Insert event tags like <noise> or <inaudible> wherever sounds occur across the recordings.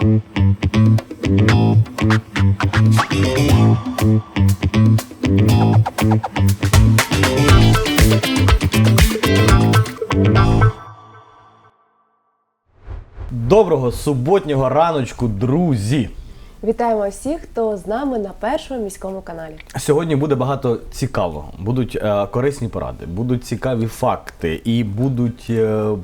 Доброго суботнього раночку, друзі! Вітаємо всіх, хто з нами на першому міському каналі. Сьогодні буде багато цікавого. Будуть е, корисні поради, будуть цікаві факти і будуть. е,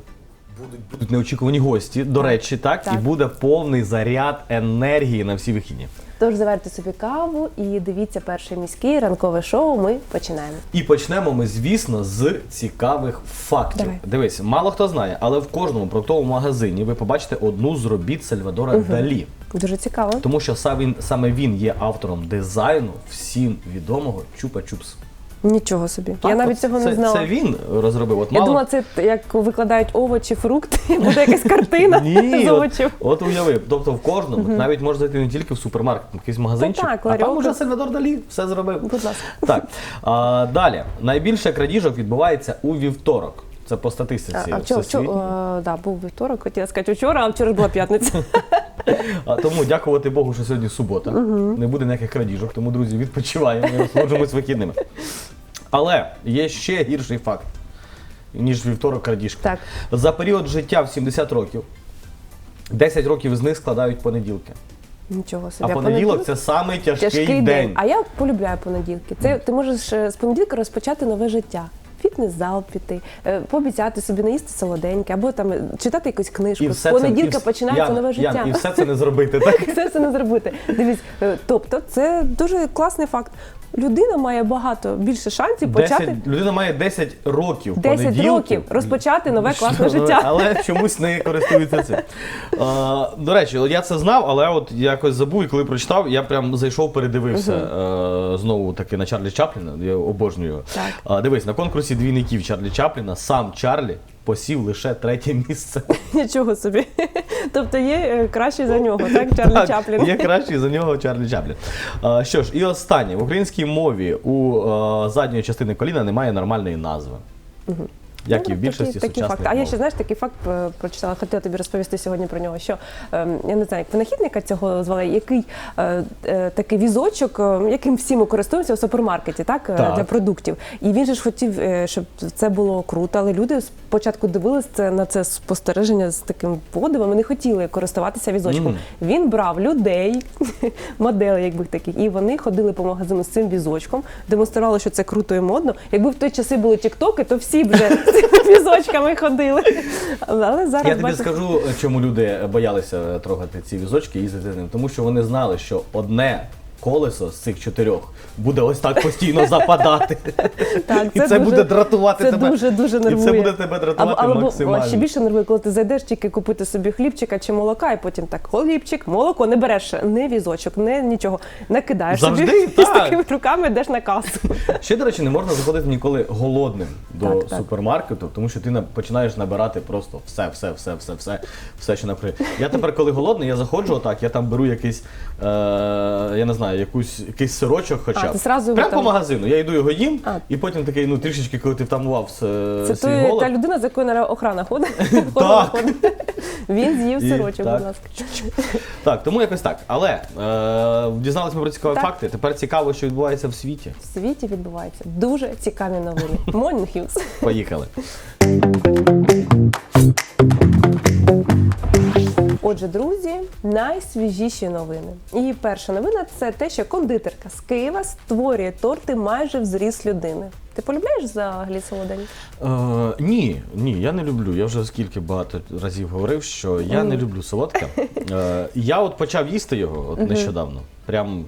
Будуть, будуть неочікувані гості, до речі, так, Так. і буде повний заряд енергії на всі вихідні. Тож заварте собі каву і дивіться перший міський ранкове шоу. Ми починаємо. І почнемо ми, звісно, з цікавих фактів. Давай. Дивись, мало хто знає, але в кожному продуктовому магазині ви побачите одну з робіт Сальвадора Далі. Дуже цікаво. Тому що сам він, саме він є автором дизайну всім відомого Чупа-Чупс. Нічого собі. Так, Я навіть цього це, не знала. Це він розробив. От Я мало... думала, це як викладають овочі, фрукти, буде якась <laughs> картина з овочів. от уяви, тобто в кожному, навіть можна зайти не тільки в супермаркет, якийсь магазинчик, так, а там уже Сальвадор Далі все зробив. Будь ласка. Так, а, далі. Найбільше крадіжок відбувається у вівторок. Це по статистиці. А, вчора, да, був вівторок, хотіла сказати вчора, а вчора була п'ятниця. <laughs> А, тому дякувати Богу, що сьогодні субота. Не буде ніяких крадіжок, тому, друзі, відпочиваємо і <laughs> насолоджуємось вихідними. Але є ще гірший факт, ніж вівторок крадіжка. Так. За період життя в 70 років 10 років з них складають понеділки. Нічого собі. А понеділок це самий тяжкий, тяжкий день. А я полюбляю понеділки. Це ти можеш е, з понеділка розпочати нове життя. Фітнес-зал піти, е, пообіцяти собі наїсти солоденьке, або там е, читати якусь книжку. З понеділка починається нове життя. І все це не зробити, так? <laughs> Все це не зробити. Дивись, е, тобто це дуже класний факт. Людина має багато більше шансів 10, почати людина має 10 років 10 понеділків. років розпочати нове класне життя. <laughs> Але чомусь не користується цим. <laughs> А, до речі, я це знав, але от якось забув, і коли прочитав, я прям зайшов, передивився е, знову таки на Чарлі Чапліна. Я обожнюю. його. Так. А, дивись, на конкурсі двійників Чарлі Чапліна сам Чарлі посів лише третє місце. <laughs> Нічого собі. Тобто є е, кращий за нього, так? Чарлі Так, Чаплін. Є кращий за нього Чарлі Чаплін. Що ж, і останнє. В українській мові у е, задньої частини коліна немає нормальної назви. Як і в Ну, більшості такі, сучасних факти. А я ще знаєш такий факт е, прочитала, хотіла тобі розповісти сьогодні про нього. Що ем, я не знаю, як винахідника цього звали, який е, е, такий візочок, яким всі ми користуємося у супермаркеті, так, Так. для продуктів. І він же ж хотів, щоб це було круто, але люди спочатку дивилися на це спостереження з таким подивом і не хотіли користуватися візочком. Мгм. Він брав людей, <laughs> моделей, якби таких, і вони ходили по магазину з цим візочком, демонстрували, що це круто і модно. Якби в той часи були тіктоки, то всі вже <laughs> цими візочками ходили. Але зараз Я тобі бачу... скажу, чому люди боялися трогати ці візочки і їздити з ним. Тому що вони знали, що одне колесо з цих чотирьох буде ось так постійно западати. <laughs> Так, і це буде дратувати це тебе. дуже дуже І це буде тебе дратувати Або, або максимально. ще більше нервує, коли ти зайдеш тільки купити собі хлібчика чи молока, і потім так хлібчик, молоко, не береш не візочок, не нічого. Накидаєш Завжди, собі і з так. такими руками йдеш на касу. <laughs> Ще, до речі, не можна заходити ніколи голодним до Так, так. супермаркету, тому що ти на- починаєш набирати просто все, все, все, все, все, все, що наприклад. Я тепер, коли голодний, я заходжу отак, я там беру якийсь, е, я не знаю, якусь, якийсь сирочок хоча А, б. ти його Прямо там- по магазину. Я йду його їм, А. і потім такий, ну трішечки, коли ти втамував е, Це свій той, голод. та людина, з якою наразі охрана ходить. <laughs> Так. ходить. Він з'їв І сирочок, так. будь ласка. Так, тому якось так. Але е, дізналися ми про цікаві Так. факти. Тепер цікаво, що відбувається в світі. В світі відбуваються дуже цікаві новини. Morning News. Поїхали. Отже, друзі, найсвіжіші новини. І перша новина це те, що кондитерка з Києва створює торти майже в зріст людини. Ти полюбляєш взагалі солодень? Е, ні, ні, я не люблю. Я вже скільки багато разів говорив, що я не люблю солодке. <laughs> Е, я от почав їсти його от нещодавно. Прям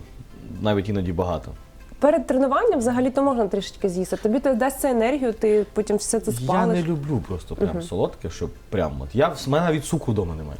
навіть іноді багато. Перед тренуванням взагалі то можна трішечки з'їсти. Тобі це дасть енергію, ти потім все це Я не люблю просто прям солодке, щоб прям от. Я в мене навіть цукру вдома немає.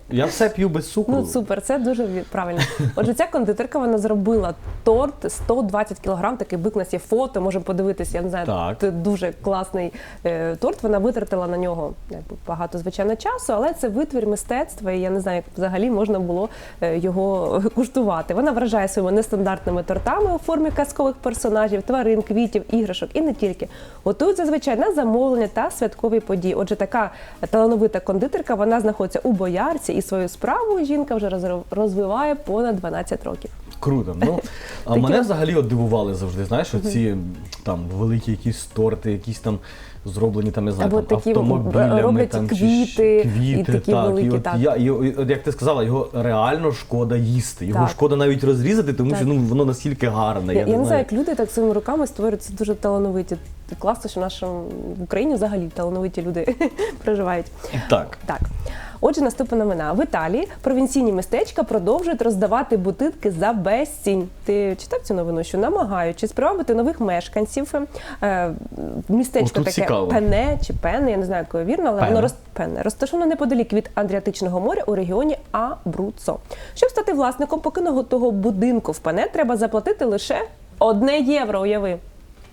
Я все п'ю без цукру. Ну супер, це дуже правильно. Отже, ця кондитерка вона зробила торт 120 кг, такий бик нас є фото, можемо подивитися. Я не знаю, Так. це дуже класний е, торт. Вона витратила на нього якби, багато звичайно часу, але це витвір мистецтва, і я не знаю, як взагалі можна було е, його <laughs> куштувати. Вона вражає своїми нестандартними тортами у формі казкових персонажів, тварин, квітів, іграшок і не тільки. Готують зазвичай на замовлення та святкові події. Отже, така талановита кондитерка вона знаходиться у боярці, і свою справу жінка вже розвиває понад 12 років. Круто. Ну, <laughs> а мене взагалі от дивували завжди, знаєш, оці там великі якісь торти, якісь там зроблені там, не знаю, Або там, такі автомобілями. роблять там, чи квіти, і такі так, великі, і от так. Я, і, от як ти сказала, його реально шкода їсти. Його Так. шкода навіть розрізати, тому Так. що ну, воно настільки гарне. Я, Я, я не знаю, як люди так своїми руками створюють це дуже талановиті. Класно, що в нашому в Україні взагалі талановиті люди <laughs> проживають. Так. Так. Отже, наступна новина. В Італії провінційні містечка продовжують роздавати бутилки за безцінь. Ти читав цю новину, що намагаючись привабити нових мешканців, е, містечко О, таке цікаво. Пене чи Пене, я не знаю, якою вірно, але Пене. воно роз... Пене розташовано неподалік від Адріатичного моря у регіоні Абруцо. Щоб стати власником покинутого будинку в Пене, треба заплатити лише одне євро. Уяви.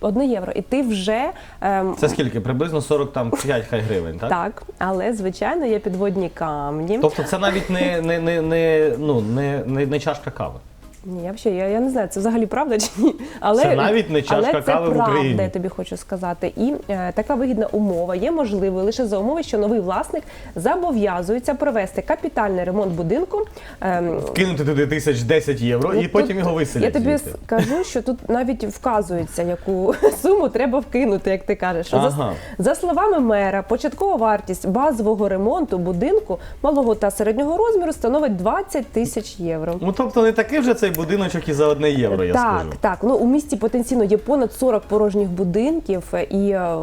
Одне євро. І ти вже ем, Це скільки? Приблизно 45 хай гривень, так? так, але звичайно є підводні камні. Тобто це навіть не, не, не, не, ну, не, не, не чашка кави. Ні, я взагалі, я, я не знаю, це взагалі правда чи ні. Але, Це навіть не чашка але це кави в правда, Україні. я тобі хочу сказати. І е, така вигідна умова є можливою лише за умови, що новий власник зобов'язується провести капітальний ремонт будинку. ем, Кинути туди тисяч 10 євро і Ну, потім тут його виселять. Я тобі звідти. скажу, що тут навіть вказується, яку <laughs> суму треба вкинути, як ти кажеш. Що Ага. за, за словами мера, початкова вартість базового ремонту будинку малого та середнього розміру становить 20 тисяч євро. Ну тобто не такий вже цей будиночок і за одне євро, я так, скажу. так. Ну у місті потенційно є понад 40 порожніх будинків, і е,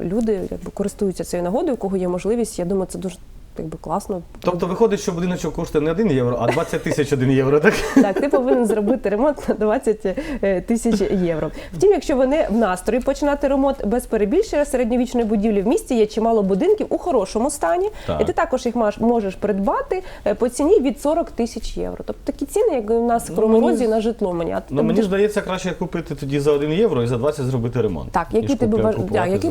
люди якби користуються цією нагодою, у кого є можливість. Я думаю, це дуже якби класно. Тобто виходить, що будиночок коштує не 1 євро, а 20 тисяч 1 євро, так? Так, ти повинен зробити ремонт на 20 е, тисяч євро. Втім, якщо ви не в настрої починати ремонт без перебільшення середньовічної будівлі в місті є чимало будинків у хорошому стані, Так. і ти також їх можеш придбати е, по ціні від 40 тисяч євро. Тобто такі ціни, як у нас в Ну, Кривому мені- Розі на житло мені. А Ну мені здається, краще купити тоді за 1 євро і за 20 зробити ремонт. Так, який ти,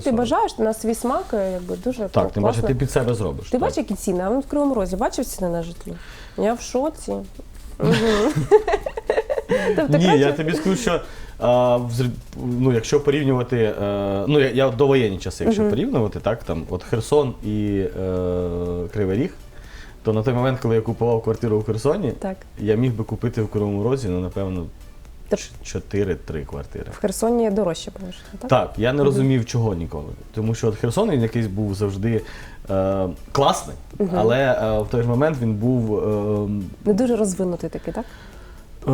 ти бажаєш на свій смак, е, якби дуже Так, класно. тим бачиш, ти під себе зробиш. Ти бачиш, які ціни? А він в Кривому Розі бачив ціни на житло? Я в шоці. <laughs> Тобто, Ні, я тобі скажу, що а, взр- ну, якщо порівнювати, е, ну я, я довоєнні часи, якщо порівнювати, так, там, от Херсон і е, Кривий Ріг, то на той момент, коли я купував квартиру у Херсоні, Так. я міг би купити в Кривому Розі, ну, напевно, 4-3 квартири. в Херсоні дорожче, поможе, так? Так, я не розумів, чого ніколи. Тому що от Херсон він якийсь був завжди е, класний, але е, в той ж момент він був. Е, Не дуже розвинутий такий, так? Е,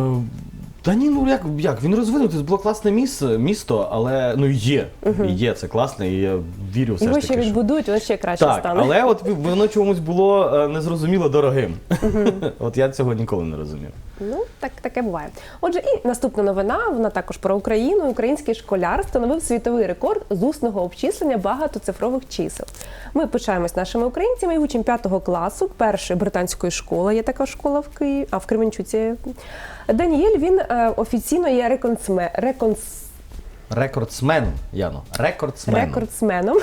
Та ні, ну як, як він розвинутий, це було класне місце, місто, але ну є. Є, це класне, і я вірю все Його ж ще таки. що- відбудують, воно ще краще Так, стане. але от воно чомусь було е, незрозуміло дорогим. <laughs> От я цього ніколи не розумів. Ну, так таке буває. Отже, і наступна новина, вона також про Україну. Український школяр встановив світовий рекорд з усного обчислення багатоцифрових чисел. Ми пишаємось нашими українцями і учень 5 класу першої британської школи. Є така школа в Києві, а в Кременчуці. Даніель він е, офіційно є реконсме, реконс, Рекордсмен, Яно. Рекордсмен. рекордсменом,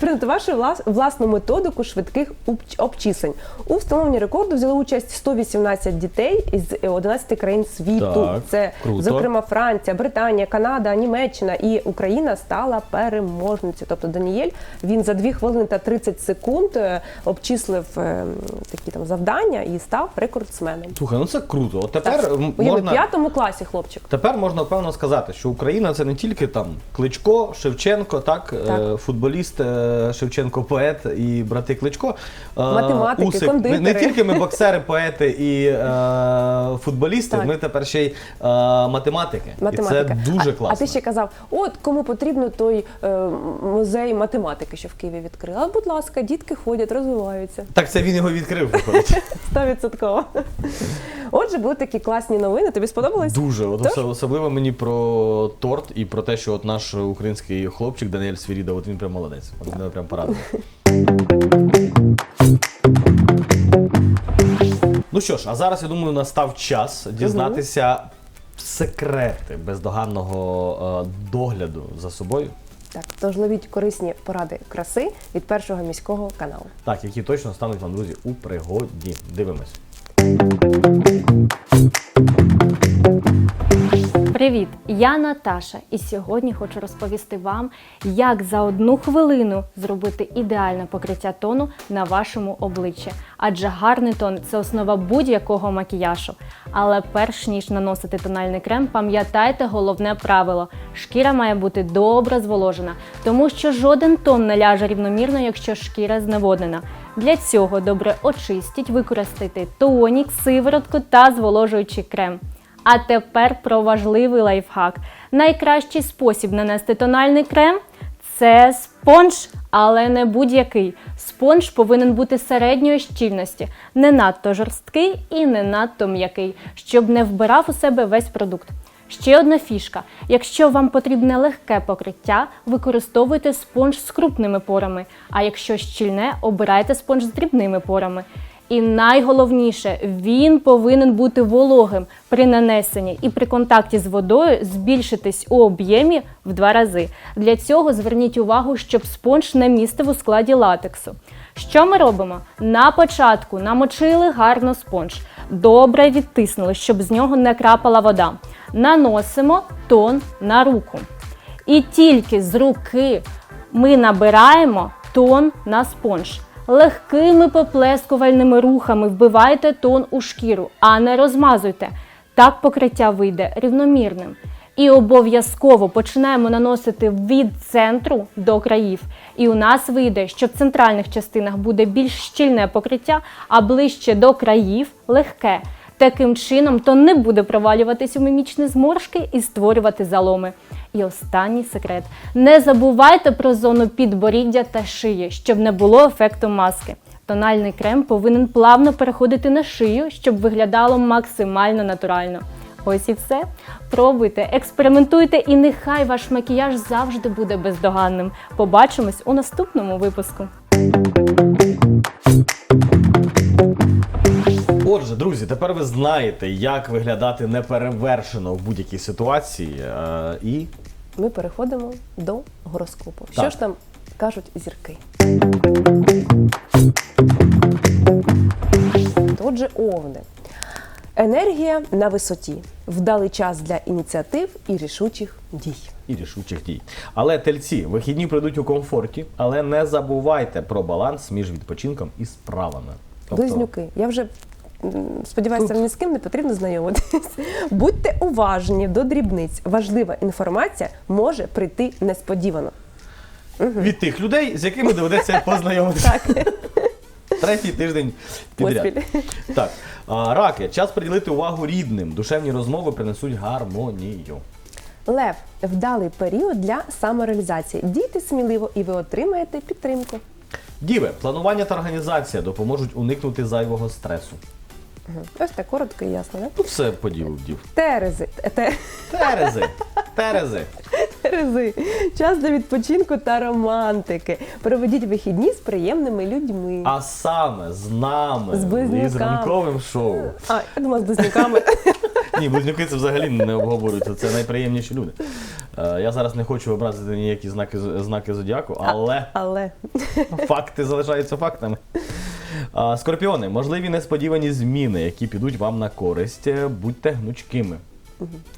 презентувавши <laughs> влас, власну методику швидких обч- обчислень. У встановленні рекорду взяли участь 118 дітей із 11 країн світу. Так, Це, круто. зокрема, Франція, Британія, Канада, Німеччина і Україна стала переможницею. Тобто Даніель він за 2 хвилини та 30 секунд е, обчислив е, такі там завдання і став рекордсменом. Слухай, ну це круто. От тепер Так, м, уяви, в п'ятому класі хлопчик. Тепер можна певно сказати, що Україна це не тільки там Кличко, Шевченко, так, Так. Е, футболіст е, Шевченко, поет і брати Кличко. Е, Математики, Усик. Не, не тільки ми боксери, поети і е, футболісти, Так. ми тепер ще й е, математики. Математика. І це дуже класно. А ти ще казав, от кому потрібно той е, музей математики, що в Києві відкрили. А будь ласка, дітки ходять, розвиваються. Так це він його відкрив, виходить. <laughs> Стовідсотково. Отже, були такі класні новини. Тобі сподобалось? Дуже. Тож? особливо мені про торт і про те, що от наш український хлопчик Даніель Свіріда, от він прям молодець. От мене прям порадив. Ну що ж, а зараз я думаю, настав час дізнатися секрети бездоганного е, догляду за собою, Так, тож ловіть корисні поради краси від першого міського каналу. так, які точно стануть вам, друзі, у пригоді. Дивимось. Привіт! Я Наташа, і сьогодні хочу розповісти вам, як за одну хвилину зробити ідеальне покриття тону на вашому обличчі. Адже гарний тон це основа будь-якого макіяжу. Але перш ніж наносити тональний крем, пам'ятайте головне правило: шкіра має бути добре зволожена, тому що жоден тон не ляже рівномірно, якщо шкіра зневоднена. Для цього добре очистіть, використайте тонік, сиворотку та зволожуючий крем. А тепер про важливий лайфхак. Найкращий спосіб нанести тональний крем це спонж, але не будь-який. Спонж повинен бути середньої щільності, не надто жорсткий і не надто м'який, щоб не вбирав у себе весь продукт. Ще одна фішка: якщо вам потрібне легке покриття, використовуйте спонж з крупними порами. А якщо щільне, обирайте спонж з дрібними порами. І найголовніше, він повинен бути вологим при нанесенні і при контакті з водою збільшитись у об'ємі в два рази. Для цього зверніть увагу, щоб спонж не містив у складі латексу. Що ми робимо? На початку намочили гарно спонж, добре відтиснули, щоб з нього не крапала вода. Наносимо тон на руку. І тільки з руки ми набираємо тон на спонж. Легкими поплескувальними рухами вбивайте тон у шкіру, а не розмазуйте. Так покриття вийде рівномірним. І обов'язково починаємо наносити від центру до країв. І у нас вийде, що в центральних частинах буде більш щільне покриття, а ближче до країв легке. Таким чином, то не буде провалюватись у мімічні зморшки і створювати заломи. І останній секрет: не забувайте про зону підборіддя та шиї, щоб не було ефекту маски. Тональний крем повинен плавно переходити на шию, щоб виглядало максимально натурально. Ось і все. Пробуйте, експериментуйте, і нехай ваш макіяж завжди буде бездоганним. Побачимось у наступному випуску. Отже, друзі, тепер ви знаєте, як виглядати неперевершено в будь-якій ситуації. е, і Ми переходимо до гороскопу. Що ж там кажуть зірки? Отже, овни. Енергія на висоті, вдалий час для ініціатив і рішучих дій. і рішучих дій. Але тельці, вихідні прийдуть у комфорті, але не забувайте про баланс між відпочинком і справами. Тобто, Близнюки. Я вже сподіваюся, ні з ким не потрібно знайомитись. <laughs> Будьте уважні до дрібниць. Важлива інформація може прийти несподівано. від тих людей, з якими доведеться <laughs> познайомитися. Так, Третій тиждень підряд. Так, а, раки, час приділити увагу рідним. Душевні розмови принесуть гармонію. Лев вдалий період для самореалізації. Дійте сміливо і ви отримаєте підтримку. Діви, планування та організація допоможуть уникнути зайвого стресу. Ось так коротко і ясно. Не? Ну, все по ділу вдів. Терези. Те- Терези, терези. Терези. Час для відпочинку та романтики. Проведіть вихідні з приємними людьми. А саме з нами З близнюками. і з ранковим шоу. А, я думала, з близнюками. Ні, близнюки це взагалі не обговорюється. Це найприємніші люди. Е, я зараз не хочу образити ніякі знаки, з- знаки зодіаку, але Але факти залишаються фактами. Скорпіони, можливі несподівані зміни, які підуть вам на користь. Е, Будьте гнучкими.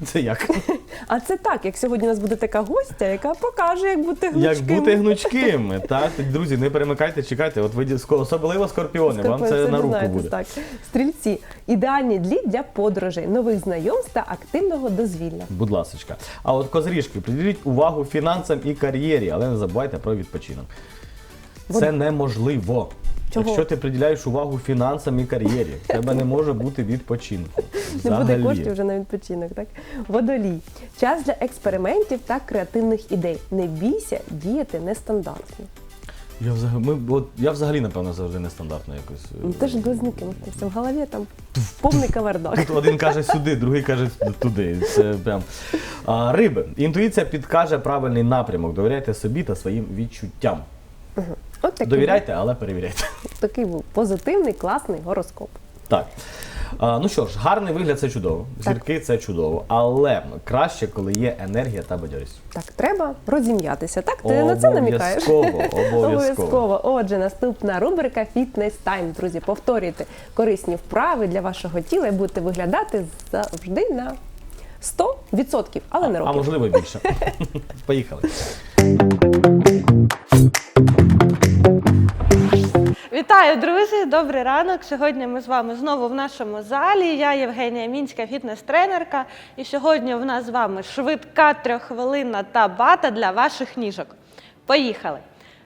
Це як? <laughs> а це так, як сьогодні у нас буде така гостя, яка покаже, як бути Як гнучким. бути <laughs> гнучкими. Так, друзі, не перемикайте, чекайте. От ви особливо скорпіони, вам Скорпіон, це на руку дізнаєтесь, буде. Так. Стрільці. Ідеальні дні для подорожей, нових знайомств та активного дозвілля. Будь ласочка. А от козріжки, приділіть увагу фінансам і кар'єрі, але не забувайте про відпочинок. Це неможливо. Чого? Якщо ти приділяєш увагу фінансам і кар'єрі, в тебе не може бути відпочинку. Не буде коштів вже на відпочинок, так? Водолій. Час для експериментів та креативних ідей. Не бійся діяти нестандартно. Я взагалі, ми, от, я взагалі, напевно, завжди нестандартно якось. е, Ну, Теж близнюки, ну, в голові там повний кавардак. Тут один каже сюди, другий каже туди. Це прям. А, риби. Інтуїція підкаже правильний напрямок. Довіряйте собі та своїм відчуттям. От такий, Довіряйте, але перевіряйте. був- <laughs> такий був позитивний, класний гороскоп. Так. А, ну що ж, гарний вигляд це чудово. Зірки це чудово. Але краще, коли є енергія та бадьорість. Так, треба розім'ятися. Так, ти на це намікаєш? Обов'язково, <laughs> обов'язково. Отже, наступна рубрика Фітнес Тайм. Друзі, повторюйте корисні вправи для вашого тіла і будете виглядати завжди на 100%, але не А років. можливо більше. <laughs> Поїхали. Вітаю, друзі! Добрий ранок. Сьогодні ми з вами знову в нашому залі. Я Євгенія Мінська, фітнес-тренерка. І сьогодні в нас з вами швидка трьоххвилинна табата для ваших ніжок. Поїхали!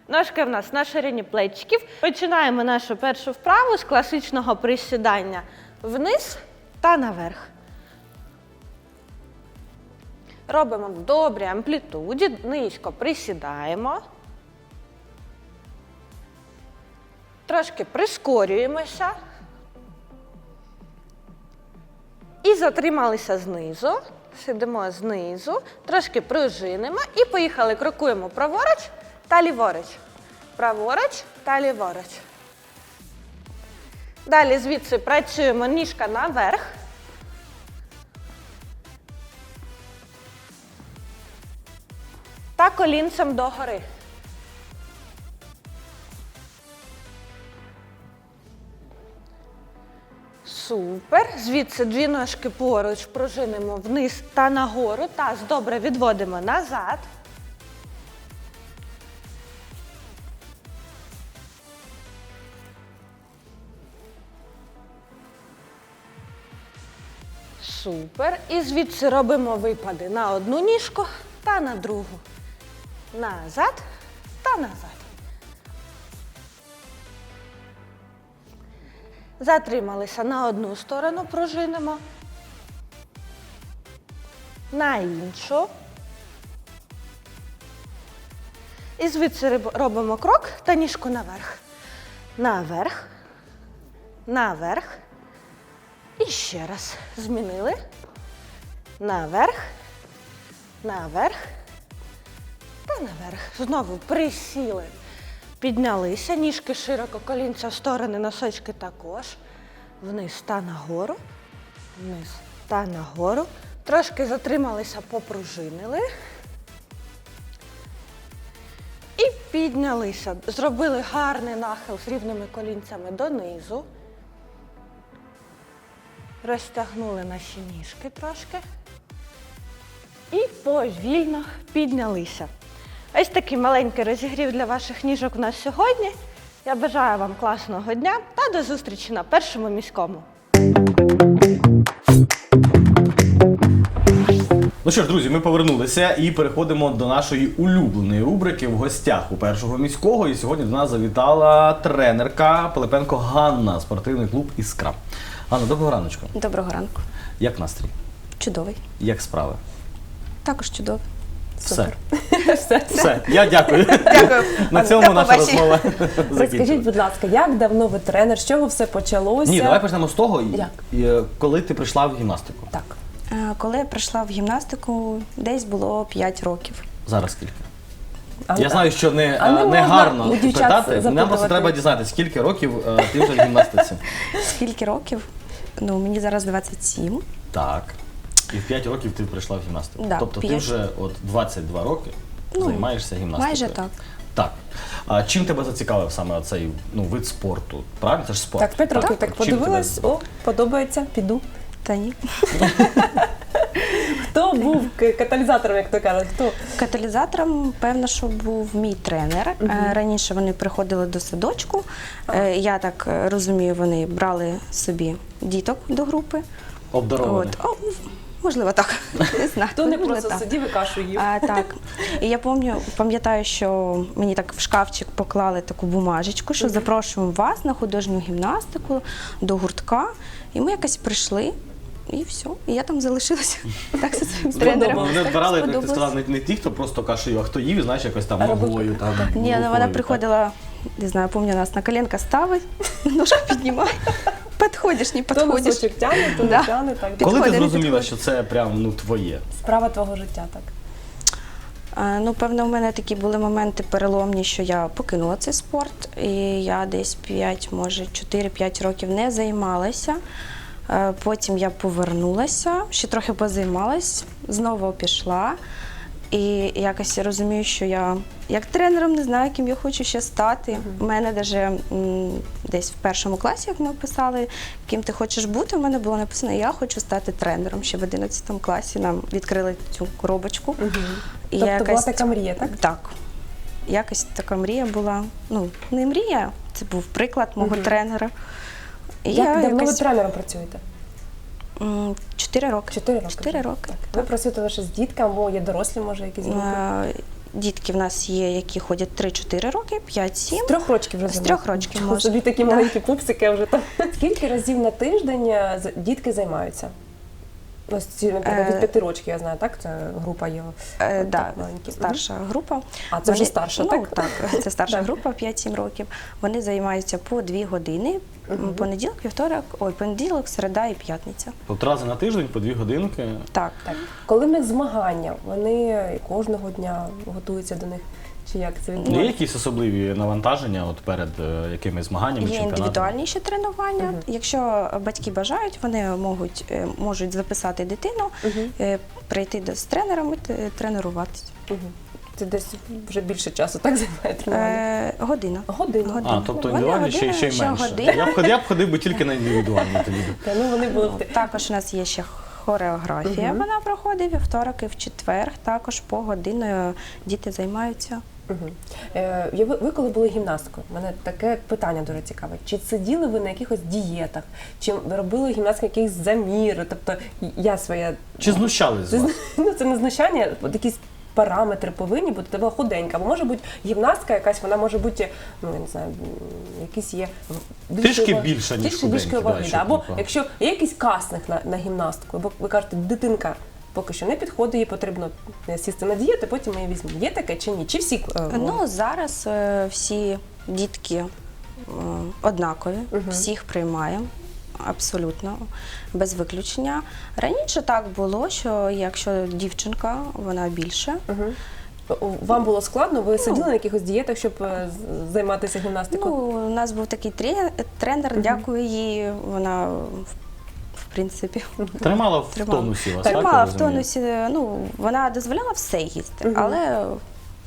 Ножки в нас на ширині плечиків. Починаємо нашу першу вправу з класичного присідання вниз та наверх. Робимо в добрій амплітуді, низько присідаємо. Трошки прискорюємося. І затрималися знизу. Сидимо знизу, трошки пружинимо і поїхали. Крокуємо праворуч та ліворуч. Праворуч та ліворуч. Далі звідси працюємо ніжка наверх. Та колінцем догори. Супер. Звідси дві ножки поруч пружинимо вниз та нагору. Таз добре відводимо назад. Супер. І звідси робимо випади на одну ніжку та на другу. Назад та назад. Затрималися на одну сторону, пружинимо. На іншу. І звідси робимо крок та ніжку наверх. Наверх. Наверх. І ще раз. Змінили. Наверх. Наверх. Та наверх. Знову присіли. Піднялися, ніжки широко, колінця в сторони, носочки також. Вниз та нагору. Вниз та нагору. Трошки затрималися, попружинили. І піднялися. Зробили гарний нахил з рівними колінцями донизу. Розтягнули наші ніжки трошки. І повільно піднялися. Ось такий маленький розігрів для ваших ніжок у нас сьогодні. Я бажаю вам класного дня та до зустрічі на першому міському. Ну що ж, друзі, ми повернулися і переходимо до нашої улюбленої рубрики в гостях у першого міського. І сьогодні до нас завітала тренерка Пилипенко Ганна, спортивний клуб Іскра. Ганна, доброго раночку. Доброго ранку. Як настрій? Чудовий. Як справи? Також чудовий. Все. <laughs> Все. Все. Я дякую. Дякую. <laughs> На цьому наша побачення. розмова <laughs> Розкажіть, закінчилась. будь ласка, як давно ви тренер? З чого все почалося? Ні, давай почнемо з того, Як? е, коли ти прийшла в гімнастику. Так. Е, Коли я прийшла в гімнастику, десь було 5 років. Зараз скільки? А- Я знаю, що не, А не е, не можна гарно у дівчат питати. Нам запитувати? просто треба дізнатися, скільки років е, ти вже в гімнастиці. Скільки років? Ну, мені зараз 27. Так. І в 5 років ти прийшла в гімнастику. Да, тобто ти п'ять. вже от 22 роки Ну, займаєшся гімнастикою. майже так. Так. А чим тебе зацікавив саме цей ну, вид спорту? Правильно? Це ж спорт. Так, 5 років так Чим тебе подивилась, о, подобається, піду. Та ні. <laughs> Хто був к- каталізатором, як то кажуть? Хто? Каталізатором, певно, що був мій тренер. Е, Раніше вони приходили до садочку. Е, Я так е, розумію, вони брали собі діток до групи. Обдарований. От. О, можливо, так. Не знаю. Хто не можливо, просто так. сидів і кашу їв? А, так. І я пам'ятаю, пам'ятаю, що мені так в шкафчик поклали таку бумажечку, що запрошуємо вас на художню гімнастику до гуртка. І ми якось прийшли. І все, і я там залишилася <laughs> так зі своїм тренером. Вони відбирали, як ти сказала, не, не ті, хто просто кашу їв, а хто їв, і знаєш, якось там ногою. Там, Ні, ну вона так. приходила, не знаю, пам'ятаю, нас на коленка ставить, <laughs> ножку піднімає. Підходиш, не Хто підходиш. носочок тягне, то не Да. тягне. Так. Коли ти підходить, зрозуміла, підходить. що це прям ну, твоє? Справа твого життя, так. А, Ну, певно, у мене такі були моменти переломні, що я покинула цей спорт, і я десь 5, може 4-5 років не займалася. Е, Потім я повернулася, ще трохи позаймалась, знову пішла. І якось я розумію, що я як тренером не знаю, ким я хочу ще стати. У мене навіть десь в першому класі, як ми писали, ким ти хочеш бути, у мене було написано, я хочу стати тренером. Ще в 11 класі нам відкрили цю коробочку. І Тобто була така мрія, так? Так. Якось така мрія була. Ну, не мрія, це був приклад мого тренера. І Як давно ви тренером працюєте? Чотири роки. Чотири роки. Чотири роки. Ви працюєте лише з дітками, або є дорослі, може, якісь дітки? Е, Дітки в нас є, які ходять 3-4 роки, 5-7. З трьох років вже З трьох рочків. Собі такі маленькі пупсики вже там. Скільки разів на тиждень е, дітки займаються? Ось ці, наприклад, від Е, п'яти років, я знаю, так? Це група є. Е, да, так маленькі. старша група. А, це вже Вони- старша, ну, так? так? <laughs> Це старша група 5-7 років. Вони займаються по 2 години. Понеділок, вівторок, ой, понеділок, середа і п'ятниця. От рази на тиждень по дві годинки. Так. Так. Коли в них змагання, вони кожного дня готуються до них. Чи як це Є якісь особливі навантаження от перед е, якимись змаганнями, Є чемпіонатами? індивідуальніші тренування. Якщо батьки бажають, вони можуть, е, можуть записати дитину, е, прийти до- з тренером і т- тренуватися. Мгм. Це десь вже більше часу, так займає тренування? Е, година. Годину. А, тобто Вони індивідуальні ще, година, ще й ще менше. година. Я б, ходив, я б ходив би тільки на індивідуальні тоді. <laughs> Та, ну, вони були б Також у нас є ще хореографія. Вона проходить вівторок і в четвер. Також по годиною діти займаються. Мгм. Е, я- ви, коли були гімнасткою, мене таке питання дуже цікаве. Чи сиділи ви на якихось дієтах, чи робили гімнастику якісь заміри? Тобто я своя Чи знущались з вас? <laughs> ну, це не знущання, от якісь параметри повинні бути. Тебе худенька, або може бути гімнастка якась, вона може бути, ну я не знаю, якісь є Трішки ва- більша, ніж більшої худенькі, да, ваги. щоб да. Або якщо є якийсь кастинг на, на гімнастику, або ви кажете, дитинка. Поки що не підходить, їй потрібно е, сісти на дієту, потім ми її візьмемо. Є таке чи ні? Чи всі е, Ну зараз е, всі дітки е, однакові, всіх приймаємо. Абсолютно без виключення. Раніше так було, що якщо дівчинка, вона більше. Мгм. Вам було складно? Ви сиділи на якихось дієтах, щоб е, з- займатися гімнастикою? Ну, у нас був такий тренер, тренер дякую їй. Вона в- принципі Тримала в Тримала. тонусі вас, так? я тримала в розумію? тонусі. Ну вона дозволяла все їсти, Мгм. але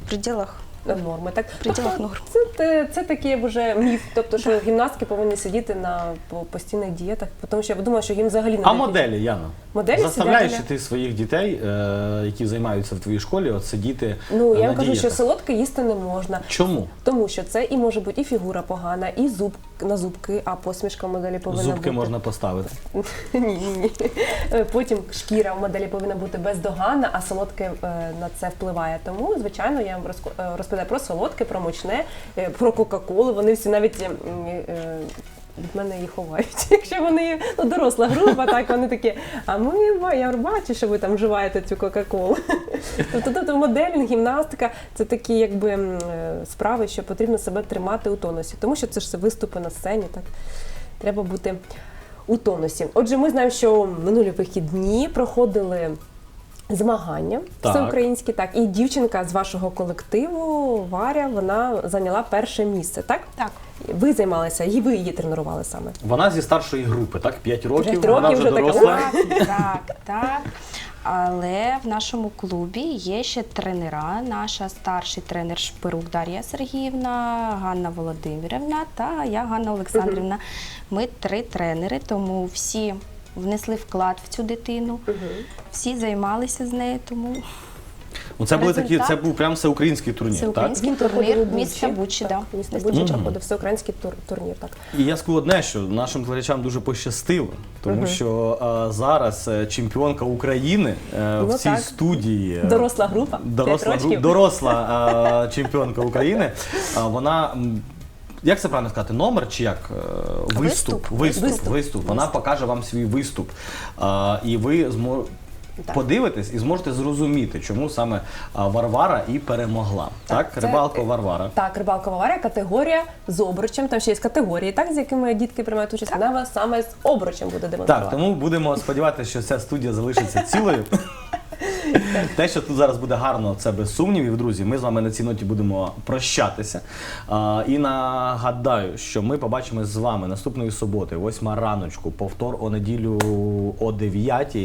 в пределах норми. Так В пределах Тобто норм. Це, це, це такий вже міф. Тобто, що гімнастки повинні сидіти на постійних дієтах, тому що я думала, що їм взагалі не А моделі, Яна? Моделі Заставляєш сидять ти своїх дітей, е, які займаються в твоїй школі, от сидіти Ну е, я на вам кажу, що солодке їсти не можна. Чому? Тому що це і може бути і фігура погана, і зуб на зубки, а посмішка в моделі повинна Зубки бути. можна поставити. <laughs> ні, ні, ні. Е, Потім шкіра в моделі повинна бути бездоганна, а солодке е, на це впливає. Тому, звичайно, я вам розко- е, розповідаю про солодке, про мучне, е, про Кока-Колу. Вони всі навіть. е, Від мене її ховають. <laughs> Якщо вони ну, доросла група, так вони такі. А ми я бачу, що ви там вживаєте цю Кока-Колу. <laughs> Тобто, тобто моделінг, гімнастика це такі якби е, справи, що потрібно себе тримати у тонусі, тому що це ж все виступи на сцені, так треба бути у тонусі. Отже, ми знаємо, що минулі вихідні проходили змагання Так. всеукраїнські, так, і дівчинка з вашого колективу Варя, вона зайняла перше місце, так? Так. Ви займалися, і ви її тренували саме. Вона зі старшої групи, так? 5 років, П'ять вона років вже вже доросла. Так, так, так. Але в нашому клубі є ще тренера. Наша старший тренер Шпирук Дар'я Сергіївна, Ганна Володимирівна та я Ганна Олександрівна. Ми три тренери, тому всі внесли вклад в цю дитину, всі займалися з нею, тому Ну, це були такі, це Результат? був прям всеукраїнський турнір, це так? український Він проходив турнір у Бучі. міста Бучі. Так, Да. Місто Місто Бучі проходив всеукраїнський тур, турнір. Так. І я скажу одне, що нашим глядачам дуже пощастило, тому що е, зараз е, чемпіонка України е, в Ну, цій так. студії. е, Доросла група. Доросла, п'ять гру- доросла е, чемпіонка України. Е, вона. м, Як це правильно сказати? Номер чи як? Е, Виступ. Виступ. Виступ. Виступ. Виступ. Вона покаже вам свій виступ. Е, І ви змо... Так. подивитесь і зможете зрозуміти, чому саме Варвара і перемогла. Так, це- Рибалко Варвара. Так, рибалкова варя, категорія з обручем. Там ще є категорії, так, з якими дітки приймають участь. Вона саме з обручем буде демонструвати. Так, тому будемо сподіватися, що ця студія залишиться цілою. <laughs> <laughs> Те, що тут зараз буде гарно, це без сумнівів, друзі. Ми з вами на цій ноті будемо прощатися. А, і нагадаю, що ми побачимось з вами наступної суботи, 8 раночку, повтор о неділю о 9.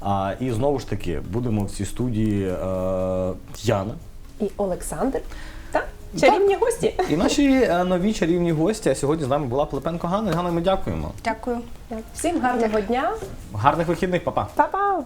А, і знову ж таки будемо в цій студії е, Яна. І Олександр та чарівні гості. І наші е, нові чарівні гості. А сьогодні з нами була Пилипенко Ганна. Ганна, ми дякуємо. Дякую. Всім гарного дня. Гарних вихідних, па-па. Па-па!